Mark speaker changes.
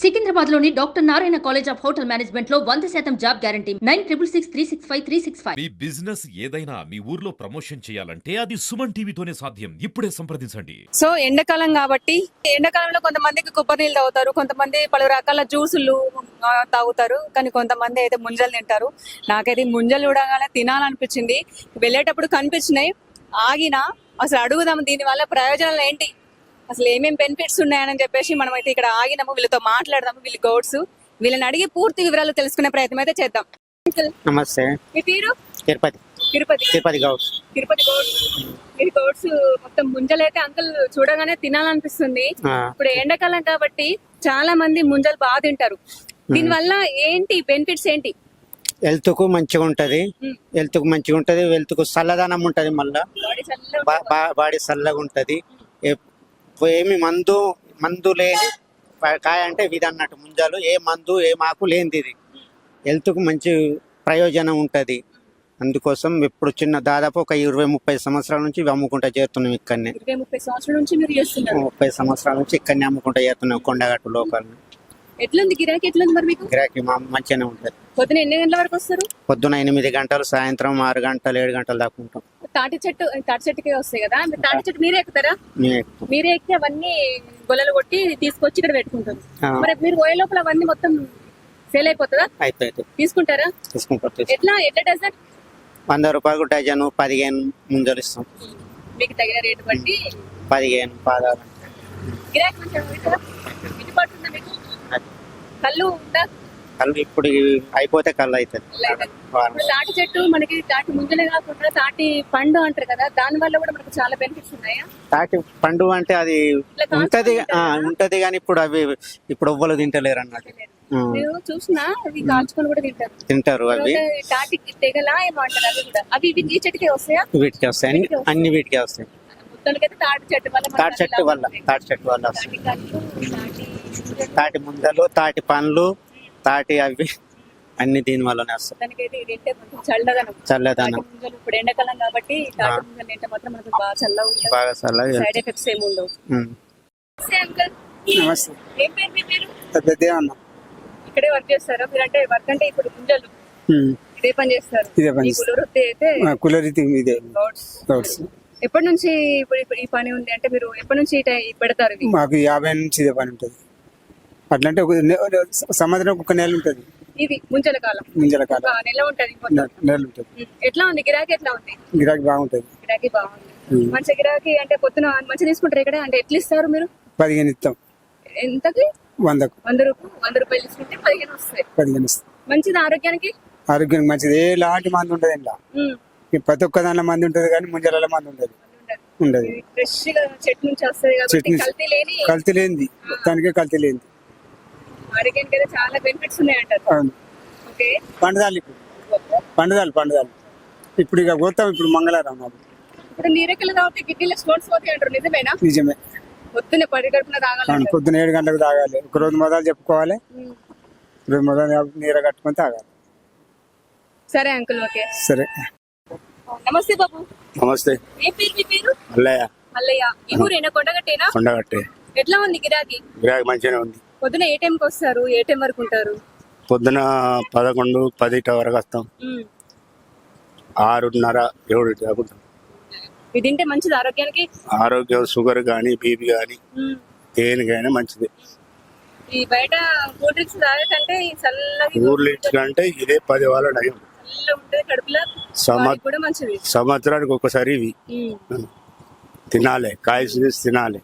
Speaker 1: సికింద్రాబాద్లోని doctor Narayana college of hotel మేనేజ్మెంట్లో వంద శాతం job guarantee. Nine triple six three six five three six five.
Speaker 2: మీ business ఏదైనా మీ ఊర్లో ప్రమోషన్ చేయాలంటే అది సుమన్ టీవీతోనే సాధ్యం. ఇప్పుడే సంప్రదించండి.
Speaker 3: సో ఎండాకాలం కాబట్టి ఎండాకాలంలో కొంతమందికి కొబ్బరి నీళ్ళు తాగుతారు కొంతమంది పలు రకాల జ్యూసులు తాగుతారు. కానీ కొంతమంది అయితే ముంజలు తింటారు. నాకైతే ముంజలు చూడగానే తినాలనిపించింది. వెళ్ళేటప్పుడు కనిపించినాయి. ఆగిన అసలు అడుగుదాం దీని వల్ల ప్రయోజనాలు ఏంటి? అసలు ఏమేం బెనిఫిట్స్ ఉన్నాయని చెప్పేసి మనం అయితే ఇక్కడ ఆగినాము. వీళ్ళతో మాట్లాడదాము. వీళ్ళు గౌడ్స్ వీళ్ళని అడిగి పూర్తి వివరాలు తెలుసుకునే ప్రయత్నం అయితే చేద్దాం.
Speaker 4: నమస్తే.
Speaker 3: మీ పేరు?
Speaker 4: తిరుపతి.
Speaker 3: తిరుపతి.
Speaker 4: తిరుపతి గౌడ్
Speaker 3: తిరుపతి గౌడ్స్ మీరు గౌడ్స్ మొత్తం ముంజలు అయితే అంకుల్ చూడగానే తినాలనిపిస్తుంది. ఇప్పుడు ఎండాకాలం కాబట్టి చాలా మంది ముంజలు బాగా తింటారు. దీనివల్ల ఏంటి బెనిఫిట్స్ ఏంటి?
Speaker 4: హెల్త్కు మంచిగా ఉంటది. హెల్త్కు మంచిగా ఉంటది. హెల్త్కు చల్లదనం ఉంటది మళ్ళా.
Speaker 3: బాడీ చల్లగా
Speaker 4: ఉంటది. ఏమి మందు మందు లేని కాయ అంటే ఇది అన్నట్టు ముంజాలు. ఏ మందు ఏ మాకు లేనిది ఇది. హెల్త్కు మంచి ప్రయోజనం ఉంటది. అందుకోసం ఇప్పుడు చిన్న దాదాపు ఒక ఇరవై ముప్పై సంవత్సరాల నుంచి ఇవి అమ్ముకుంటా చేరుతున్నాం ఇక్కడనే.
Speaker 3: ముప్పై సంవత్సరాల నుంచి మీరు చేస్తున్నారు?
Speaker 4: ముప్పై సంవత్సరాల నుంచి ఇక్కడనే అమ్ముకుంటా చేరుతున్నాం కొండగట్టు లోకల్
Speaker 3: ఎట్లుంది? గిరాకీ ఎట్లుంది మరి మీకు?
Speaker 4: గిరాకీ మా మంచిగానే ఉంటది.
Speaker 3: పొద్దున ఎన్ని గంటల వరకు వస్తారు?
Speaker 4: పొద్దున ఎనిమిది గంటలు సాయంత్రం ఆరు గంటలు ఏడు గంటలు దాకా ఉంటాం.
Speaker 3: తాటి చెట్టు తాటి చెట్టుకే వస్తాయి కదా? మీరు తాటి చెట్టు మీరే ఎక్కుతారా. మీరే ఎక్కి అవన్నీ గొల్లలు కొట్టి తీసుకొచ్చి ఇక్కడ పెట్టుకుంటారు. మరి మీరు పోయే లోపల అవన్నీ మొత్తం సేల్ అయిపోతుందా? తీసుకుంటారా?
Speaker 4: తీసుకుంటాం
Speaker 3: ఎట్లా? ఎట్లా డజన్?
Speaker 4: వంద రూపాయలకు డజను పదిహేను ముంజలు ఇస్తాం.
Speaker 3: మీకు తగిన రేటు బట్టి.
Speaker 4: పదిహేను పాదాలు
Speaker 3: గిరాకీ మంచిగా మీకు? కళ్ళు ఉందా?
Speaker 4: కళ్ళు ఇప్పుడు అయిపోతే కళ్ళు అవుతుంది
Speaker 3: తాటి చెట్టు మనకి తాటి ముంజలే కాకుండా తాటి పండు అంటారు కదా దాని వల్ల కూడా మనకు చాలా బెనిఫిట్స్ ఉన్నాయా?
Speaker 4: తాటి పండు అంటే అది ఉంటది? ఉంటది కానీ ఇప్పుడు అవి ఇప్పుడు ఎవ్వరు తింటలేరు అన్నట్టు
Speaker 3: మీరు చూసినా అవి కాల్చుకొని కూడా తింటారు.
Speaker 4: తింటారు అవి.
Speaker 3: తాటి తెగలా ఏమో అంటారు అవి కూడా. అవి ఈ చెట్టుకే వస్తాయా?
Speaker 4: వీటికి వస్తాయి. అన్ని వీటికి వస్తాయి?
Speaker 3: తాటి చెట్టు వల్ల
Speaker 4: తాటి చెట్టు వల్ల తాటి చెట్టు వల్ల
Speaker 3: తాటి ముంజలు
Speaker 4: తాటి పండ్లు తాటి అవి అన్ని దీని వల్లనే వస్తాయి.
Speaker 3: చల్లదనం. తాటి
Speaker 4: చల్లదనం
Speaker 3: ముంజలు ఇప్పుడు ఎండాకాలం కాబట్టి బాగా చల్లగా ఉంటుంది
Speaker 4: బాగా చల్లగా
Speaker 3: సైడ్ ఎఫెక్ట్స్ ఏమి ఉండవు.
Speaker 4: ఉమ్.
Speaker 3: నమస్తే అంకుల్.
Speaker 5: నమస్తే.
Speaker 3: ఏం పేరు మీ పేరు?
Speaker 5: పెద్దదే అన్న.
Speaker 3: ఇక్కడే వర్క్ చేస్తారా? మీరు అంటే వర్క్ అంటే ఇప్పుడు ముంజలు. ఇదే పని చేస్తారు.
Speaker 5: ఇదే పని
Speaker 3: అయితే
Speaker 5: ఇదే.
Speaker 3: ఎప్పటి నుంచి ఇప్పుడు ఇప్పుడు ఈ పని ఉంది అంటే మీరు ఎప్పటి నుంచి పెడతారు
Speaker 5: మాకు యాభై నుంచి ఇదే పని ఉంటుంది. అట్లంటే ఒక నె- సంవత్సరం ఒక నెల ఉంటుంది.
Speaker 3: ఇది ముంజల కాలం.
Speaker 5: ముంజల
Speaker 3: ఒక
Speaker 5: కాలం
Speaker 3: నెల ఉంటది
Speaker 5: నెల ఉంటుంది.
Speaker 3: ఎట్లా ఉంది? గిరాకీ ఎట్లా ఉంది?
Speaker 5: గిరాకీ బాగుంటుంది.
Speaker 3: గిరాకీ బాగుంది. మంచి గిరాకీ అంటే పొద్దున మంచి తీసుకుంటారు ఇక్కడ అంటే ఎట్లా ఇస్తారు మీరు?
Speaker 5: పదిహేను ఇస్తాం.
Speaker 3: ఎంతకి?
Speaker 5: వందకు.
Speaker 3: వంద రూపాయలు వంద రూపాయలు తీసుకుంటే పదిహేను వస్తాయి.
Speaker 5: పదిహేను
Speaker 3: మంచిది ఆరోగ్యానికి?
Speaker 5: ఆరోగ్యానికి మంచిది. ఎలాంటి మంది ఉంటుంది ఇంట్లో.
Speaker 3: ఉం.
Speaker 5: ఈ ప్రతి ఒక్క దానిలో మంది ఉంటుంది కానీ ముంజల మంది ఉంటుంది ఉండదు.
Speaker 3: ఇది ఫ్రెష్ చెట్టు నుంచి వస్తుంది. కల్తీ లేని
Speaker 5: కల్తీ లేనిది. దానికే కల్తీ లేనిది.
Speaker 3: ఆరోగ్యానికి అయితే చాలా బెనిఫిట్స్ ఉన్నాయి అంటారు
Speaker 5: అవును.
Speaker 3: ఓకే.
Speaker 5: పండుదాలు ఇప్పుడు. పండుదాలు పండుదాలు. ఇప్పుడు ఇక పోతాం ఇప్పుడు మంగళవారం.
Speaker 3: ఇప్పుడు నీరెక్కలు తాగితే కిడ్నీలో స్టోన్స్ పోతాయి అంటారు నిజమేనా?
Speaker 5: నిజమే.
Speaker 3: పొద్దున్న గడుపున
Speaker 5: అవును
Speaker 3: తాగాలి
Speaker 5: పొద్దున ఏడు గంటలకు తాగాలి. ఒక రోజు మొదలు చెప్పుకోవాలి. రోజు మొదలు నీర కట్టుకొని తాగాలి.
Speaker 3: సరే అంకుల్ ఓకే.
Speaker 5: సరే.
Speaker 3: నమస్తే బాబు.
Speaker 4: నమస్తే.
Speaker 3: ఏ పేరు మీ పేరు?
Speaker 4: అల్లయ్య
Speaker 3: మల్లయ్య. ఈ ఊరేనా కొండగట్టేనా?
Speaker 4: కొండగట్టే.
Speaker 3: ఎట్లా ఉంది గిరాకీ?
Speaker 4: గిరాకీ మంచిగానే ఉంది.
Speaker 3: పొద్దున ఏ టైంకి వస్తారు ఏ టైం వరకు ఉంటారు
Speaker 4: పొద్దున పదకొండు పదిట వరకు వస్తాం. ఆరున్నర ఏడు ఉంటాం.
Speaker 3: ఇది తింటే మంచిది ఆరోగ్యానికి
Speaker 4: ఆరోగ్యం షుగర్ కానీ బీపీ కానీ. దేనికైనా మంచిది
Speaker 3: ఈ బయట కూల్ డ్రింక్స్ తాగకంటే ఈ చల్లగా
Speaker 4: ఊర్లు కంటే ఇదే పది వాళ్ళ నయం
Speaker 3: చల్లగా ఉంటుంది కడుపులో
Speaker 4: సమ
Speaker 3: బాడీకి కూడా మంచిది
Speaker 4: సంవత్సరానికి ఒకసారి ఇవి. తినాలి కాయలు తినాలి.